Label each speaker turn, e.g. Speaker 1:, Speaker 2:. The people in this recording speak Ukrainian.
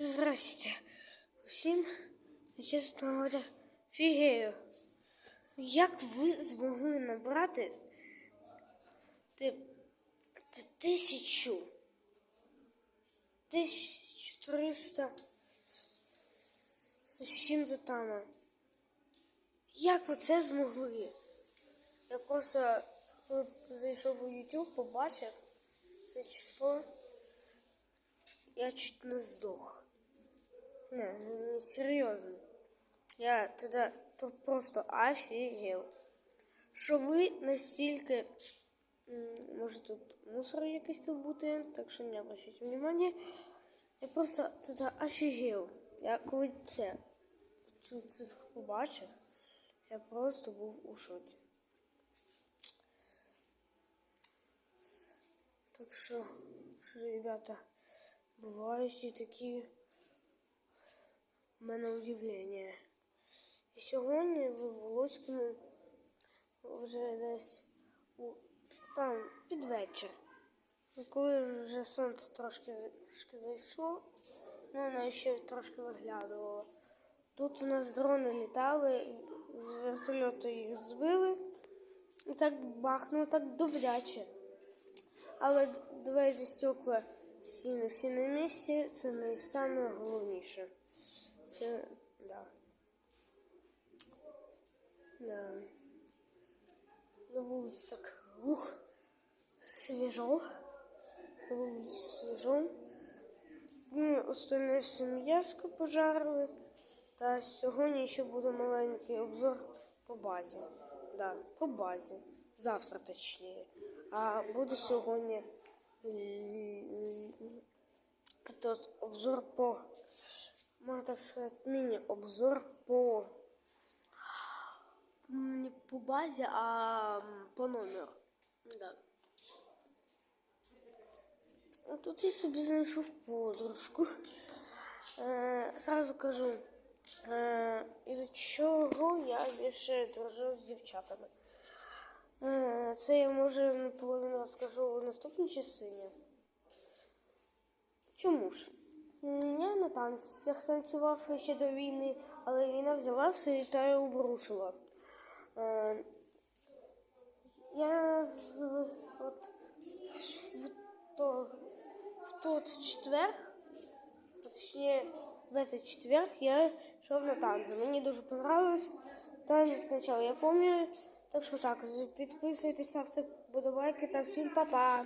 Speaker 1: Здрасте. Всім, чесно говоря, фігею. Як ви змогли набрати ти, ти, тисячу? Тисячу триста з чим-то там. Як ви це змогли? Я просто зайшов у YouTube, побачив це число. Я чуть не здох. Не, ну, серйозно. Я тоді то просто офігел. Що ви настільки. Може тут мусор якийсь тут бути, так що не обращайте внимание. Я просто тоді офігел. Я коли це цю цифру побачив, я просто був у шоці. Так що, що ребята, бувають і такі в мене удивлення. І сьогодні в Волоському вже десь у, там під вечір. Коли вже сонце трошки, трошки зайшло, ну воно ще трошки виглядувало. Тут у нас дрони літали, з вертольоту їх збили. І так бахнуло так добряче. Але двері стекла на всі на місці, це найголовніше. Це да. Да. На вулиці так ух, свіжо. На вулиці свіжо. Ми остальне все м'яско пожарили. Та сьогодні ще буде маленький обзор по базі. Да, по базі. Завтра точніше. А буде сьогодні м, тут обзор по, так сказати, міні-обзор по не по базі, а по номеру. Да. Тут я собі знайшов подружку. Е, сразу кажу, е, із чого я більше дружу з дівчатами. Е, Це я може наполовину розкажу у наступній частині. Чому ж? М, Я на танцях танцював ще до війни, але війна взяла все та обрушила. Е, Я от в, то, в тот четверг, а точніше в этот четверг я йшов на танці. Мені дуже понравилось. Танець спочатку я пам'ятаю. Так що так, підписуйтесь, ставте подобайки та всім па-па!